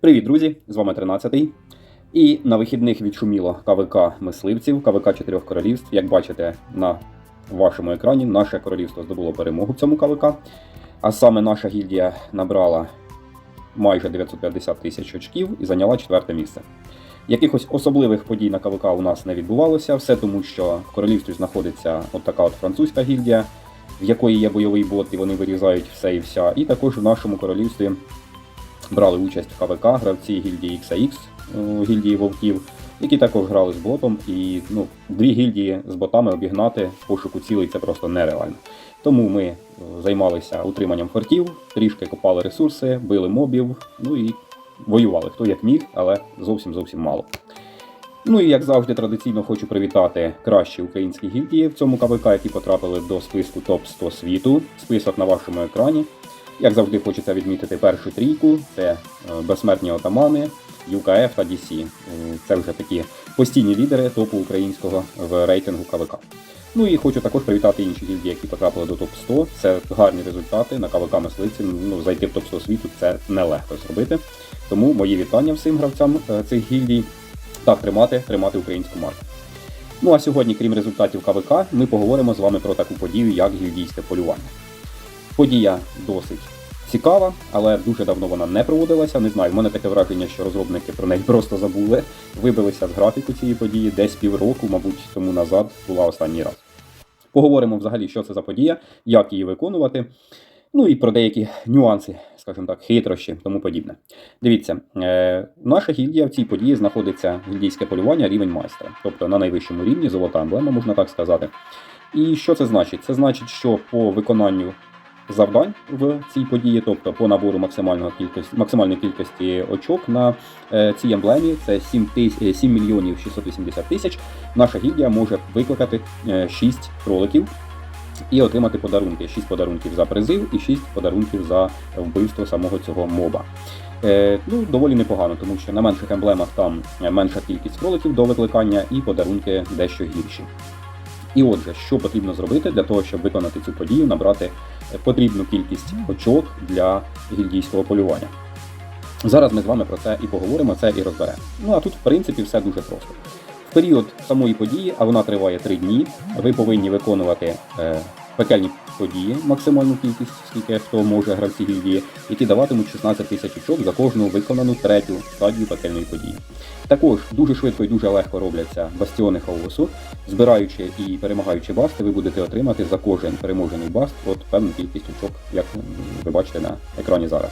Привіт, друзі! З вами 13-й. І на вихідних відшуміло КВК мисливців, КВК Чотирьох Королівств. Як бачите на вашому екрані, наше королівство здобуло перемогу в цьому КВК. А саме наша гільдія набрала майже 950 тисяч очків і зайняла четверте місце. Якихось особливих подій на КВК у нас не відбувалося, все тому, що в королівстві знаходиться от така от французька гільдія, в якої є бойовий бот, і вони вирізають все і вся. І також в нашому королівстві брали участь в КВК гравці гільдії XAX, е, гільдії вовків, які також грали з ботом. І ну, дві гільдії з ботами обігнати в пошуку цілей це просто нереально. Тому ми е, займалися утриманням фортів, трішки копали ресурси, били мобів, ну і воювали хто як міг, але зовсім зовсім мало. Ну і як завжди, традиційно хочу привітати кращі українські гільдії в цьому КВК, які потрапили до списку топ 100 світу. Список на вашому екрані. Як завжди, хочеться відмітити першу трійку: це е, безсмертні отамани, ЮКФ та DC. Е, Це вже такі постійні лідери топу українського в рейтингу КВК. Ну і хочу також привітати інші гільдії, які потрапили до топ 100 Це гарні результати на КВК мисливці. Ну, зайти в топ 100 світу це нелегко зробити. Тому мої вітання всім гравцям е, цих гільдій. Так, тримати, тримати українську марку. Ну а сьогодні, крім результатів КВК, ми поговоримо з вами про таку подію, як гільдійське полювання. Подія досить цікава, але дуже давно вона не проводилася. Не знаю, в мене таке враження, що розробники про неї просто забули, вибилися з графіку цієї події десь півроку, мабуть, тому назад була останній раз. Поговоримо взагалі, що це за подія, як її виконувати. Ну і про деякі нюанси, скажімо так, хитрощі, тому подібне. Дивіться, е, наша гільдія в цій події знаходиться гільдійське полювання рівень майстра, тобто на найвищому рівні золота емблема, можна так сказати. І що це значить? Це значить, що по виконанню завдань в цій події, тобто по набору максимального кількості, максимальної кількості очок на е, цій емблемі, це 7, тис, е, 7 мільйонів 680 тисяч, наша гільдія може викликати е, 6 кроликів і отримати подарунки. 6 подарунків за призив і 6 подарунків за вбивство самого цього моба. Е, ну, доволі непогано, тому що на менших емблемах там е, менша кількість кроликів до викликання і подарунки дещо гірші. І отже, що потрібно зробити для того, щоб виконати цю подію, набрати е, потрібну кількість очок для гільдійського полювання. Зараз ми з вами про це і поговоримо, це і розберемо. Ну а тут, в принципі, все дуже просто. В період самої події, а вона триває 3 дні, ви повинні виконувати е, пекельні події, максимальну кількість, скільки хто може гравці гільдії, які даватимуть 16 тисяч очок за кожну виконану третю стадію пекельної події. Також дуже швидко і дуже легко робляться бастіони хаосу. Збираючи і перемагаючи басти, ви будете отримати за кожен переможений баст от певну кількість очок, як ви бачите на екрані зараз.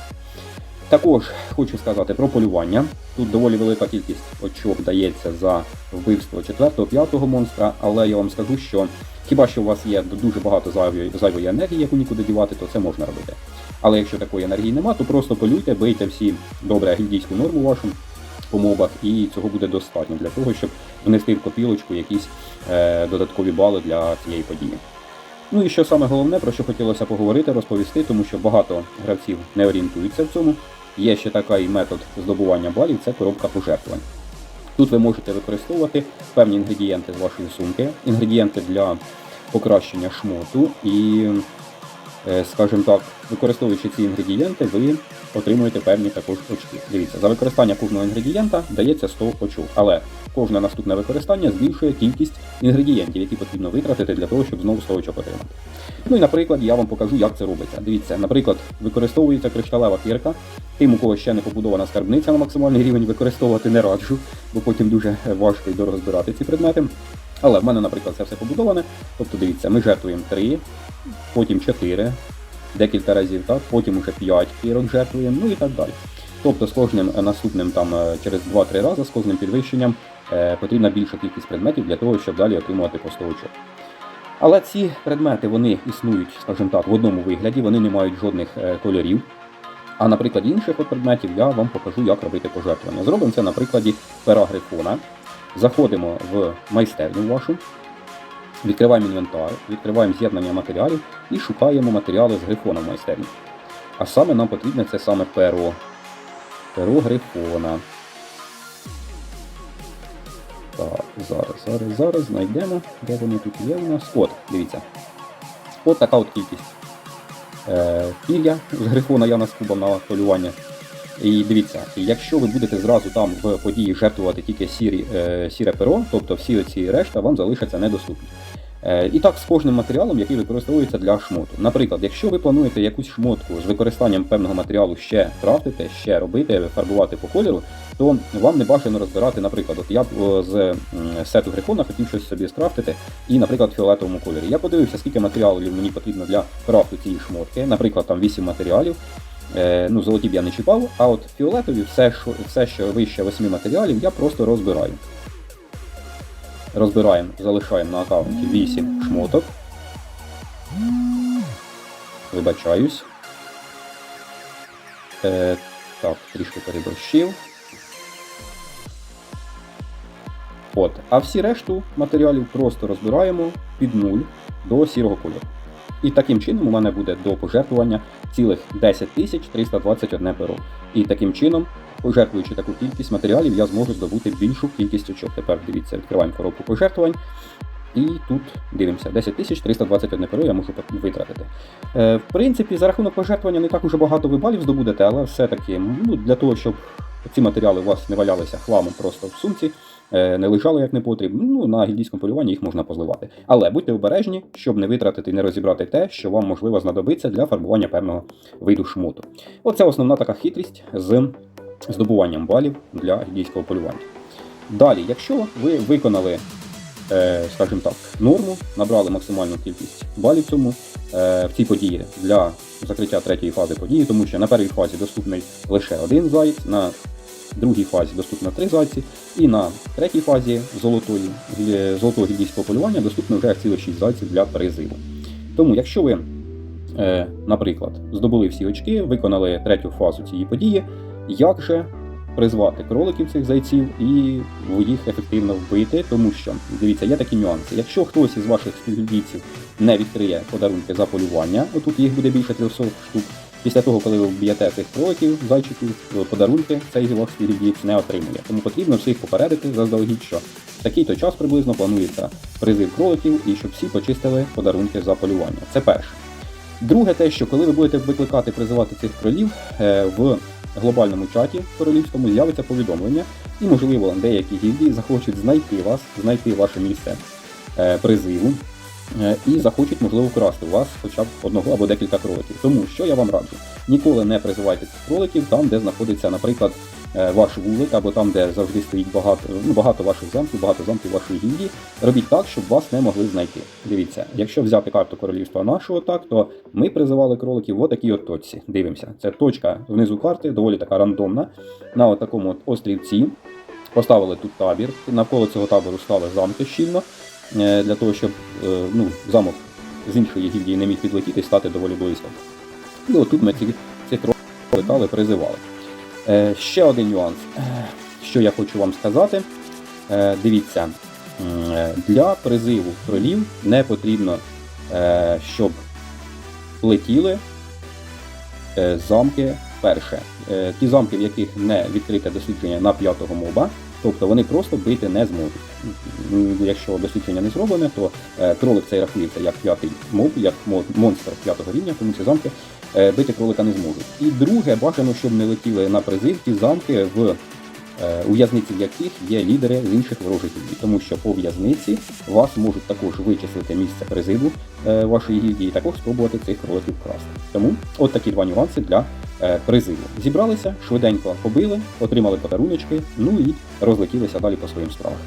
Також хочу сказати про полювання. Тут доволі велика кількість очок дається за вбивство 4-5 монстра, але я вам скажу, що хіба що у вас є дуже багато зайвої, зайвої енергії, яку нікуди дівати, то це можна робити. Але якщо такої енергії нема, то просто полюйте, бийте всі добре гільдійську норму вашу по мобах, і цього буде достатньо для того, щоб внести в копілочку якісь е, додаткові бали для цієї події. Ну і що саме головне, про що хотілося поговорити, розповісти, тому що багато гравців не орієнтуються в цьому. Є ще такий метод здобування балів це коробка пожертвувань. Тут ви можете використовувати певні інгредієнти з вашої сумки, інгредієнти для покращення шмоту. І, е, скажімо так, використовуючи ці інгредієнти, ви отримуєте певні також очки. Дивіться, за використання кожного інгредієнта дається 100 очок, але кожне наступне використання збільшує кількість інгредієнтів, які потрібно витратити для того, щоб знову 100 очок отримати. Ну і наприклад, я вам покажу, як це робиться. Дивіться, наприклад, використовується кришталева кірка. Тим, у кого ще не побудована скарбниця на максимальний рівень, використовувати не раджу, бо потім дуже важко і дорого збирати ці предмети. Але в мене, наприклад, це все побудоване. Тобто, дивіться, ми жертвуємо 3, потім 4, декілька разів, так, потім уже 5 кірок жертвуємо, ну і так далі. Тобто з кожним е, наступним там е, через 2-3 рази, з кожним підвищенням потрібна більша кількість предметів для того, щоб далі отримувати по 100 очок. Але ці предмети вони існують, скажімо так, в одному вигляді, вони не мають жодних е, кольорів. А на прикладі інших предметів я вам покажу, як робити пожертвування. Зробимо це на прикладі пера грифона. Заходимо в майстерню вашу, відкриваємо інвентар, відкриваємо з'єднання матеріалів і шукаємо матеріали з грифона в майстерні. А саме нам потрібне це саме перо. Перо грифона. Так, зараз, зараз, зараз знайдемо, де вони тут є у нас. От, дивіться. От така от кількість. Е, пір'я з грифона з кубом на полювання. І дивіться, якщо ви будете зразу там в події жертвувати тільки сірі, е, сіре перо, тобто всі оці решта вам залишаться недоступні. Е, І так з кожним матеріалом, який використовується для шмоту. Наприклад, якщо ви плануєте якусь шмотку з використанням певного матеріалу ще крафтити, ще робити, фарбувати по кольору, то вам не бажано розбирати, наприклад, от я б з сету Грифона хотів щось собі скрафтити, і, наприклад, в фіолетовому кольорі. Я подивився, скільки матеріалів мені потрібно для крафту цієї шмотки. Наприклад, там 8 матеріалів. Е, ну, золоті б я не чіпав, а от фіолетові, все, що, все, що вище 8 матеріалів, я просто розбираю. Розбираємо, залишаємо на аккаунті 8 шмоток. Вибачаюсь. Е, так, трішки переборщив. От. А всі решту матеріалів просто розбираємо під нуль до сірого кольору. І таким чином у мене буде до пожертвування цілих 10 321 перо. І таким чином, пожертвуючи таку кількість матеріалів, я зможу здобути більшу кількість очок. Тепер дивіться, відкриваємо коробку пожертвувань. І тут дивимося, 10 321 перо я можу витратити. Е, в принципі, за рахунок пожертвування не так уже багато ви балів здобудете, але все-таки ну, для того, щоб ці матеріали у вас не валялися хламом просто в сумці, е, не лежали як не потрібно. Ну, на гільдійському полюванні їх можна позливати. Але будьте обережні, щоб не витратити і не розібрати те, що вам можливо знадобиться для фарбування певного виду шмоту. Оце основна така хитрість з здобуванням балів для гільдійського полювання. Далі, якщо ви виконали, е, скажімо так, норму, набрали максимальну кількість балів цьому е, в цій події для закриття третьої фази події, тому що на першій фазі доступний лише один заєць, на другій фазі доступно три зайці, і на третій фазі золотої, золотого гільдійського полювання доступно вже цілих 6 зайців для призиву. Тому, якщо ви, е, наприклад, здобули всі очки, виконали третю фазу цієї події, як же призвати кроликів цих зайців і їх ефективно вбити, тому що дивіться, є такі нюанси. Якщо хтось із ваших співгільдійців не відкриє подарунки за полювання, отут їх буде більше 300 штук. Після того, коли ви вб'єте цих кроликів, зайчиків, подарунки цей ваш співгільдієць не отримує. Тому потрібно всіх попередити заздалегідь, що в такий-то час приблизно планується призив кроликів і щоб всі почистили подарунки за полювання. Це перше. Друге, те, що коли ви будете викликати призивати цих кролів е, глобальному чаті королівському з'явиться повідомлення, і, можливо, деякі гільдії захочуть знайти вас, знайти ваше місце е, призиву. Е, І захочуть, можливо, вкрасти у вас хоча б одного або декілька кроликів. Тому що я вам раджу, ніколи не призивайте цих кроликів там, де знаходиться, наприклад, е, ваш вулик, або там, де завжди стоїть багато, ну, багато ваших замків, багато замків вашої гільдії. Робіть так, щоб вас не могли знайти. Дивіться, якщо взяти карту королівства нашого, так то ми призивали кроликів в отакій от точці. Дивимося, це точка внизу карти, доволі така рандомна. На от такому от острівці. Поставили тут табір. Навколо цього табору стали замки щільно, для того, щоб е, ну, замок з іншої гільдії не міг підлетіти і стати доволі близько. І отут ми ці, цих кроликів летали, призивали. Е, ще один нюанс, е, що я хочу вам сказати. Е, дивіться, е, для призиву кролів не потрібно, е, щоб летіли е, замки перше. Е, ті замки, в яких не відкрите дослідження на п'ятого моба, тобто вони просто бити не зможуть. Якщо дослідження не зроблене, то е, кролик цей рахується як п'ятий моб, як монстр п'ятого рівня, тому ці замки е, бити кролика не зможуть. І друге, бажано, щоб не летіли на призив ті замки, в у в'язниці в яких є лідери з інших ворожих гільдій, тому що по в'язниці вас можуть також вичислити місце призиву е, вашої гільдії, і також спробувати цих кроликів вкрасти. Тому от такі два нюанси для е, призиву. Зібралися, швиденько побили, отримали подаруночки, ну і розлетілися далі по своїм справах.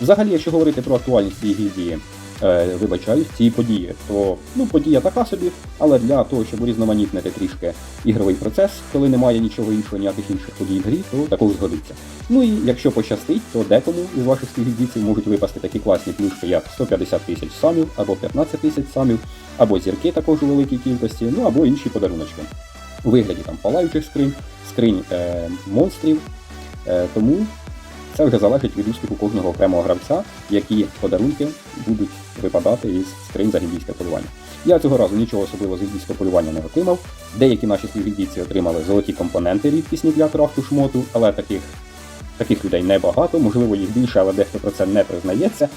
Взагалі, якщо говорити про актуальність цієї гільдії, е, вибачаюсь, цієї події, то ну, подія така собі, але для того, щоб урізноманітнити трішки ігровий процес, коли немає нічого іншого, ніяких інших подій в грі, то також згодиться. Ну і якщо пощастить, то декому із ваших співгільдійців можуть випасти такі класні плюшки, як 150 тисяч самів, або 15 тисяч самів, або зірки також у великій кількості, ну або інші подаруночки. У вигляді там палаючих скринь, скринь е, монстрів. Е, тому це вже залежить від успіху кожного окремого гравця, які подарунки будуть випадати із стрим за гільдійське полювання. Я цього разу нічого особливого з гільдійського полювання не отримав. Деякі наші співгільдійці отримали золоті компоненти рідкісні для крафту шмоту, але таких, таких людей небагато, можливо, їх більше, але дехто про це не признається.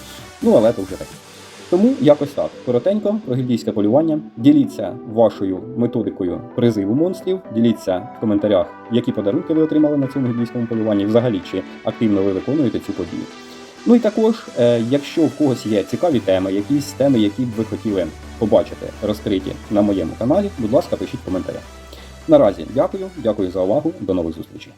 Ну але то вже таке. Тому якось так. Коротенько про гільдійське полювання. Діліться вашою методикою призиву монстрів. Діліться в коментарях, які подарунки ви отримали на цьому гільдійському полюванні, взагалі чи активно ви виконуєте цю подію. Ну і також, е, якщо в когось є цікаві теми, якісь теми, які б ви хотіли побачити розкриті на моєму каналі, будь ласка, пишіть в коментарях. Наразі дякую, дякую за увагу, до нових зустрічей.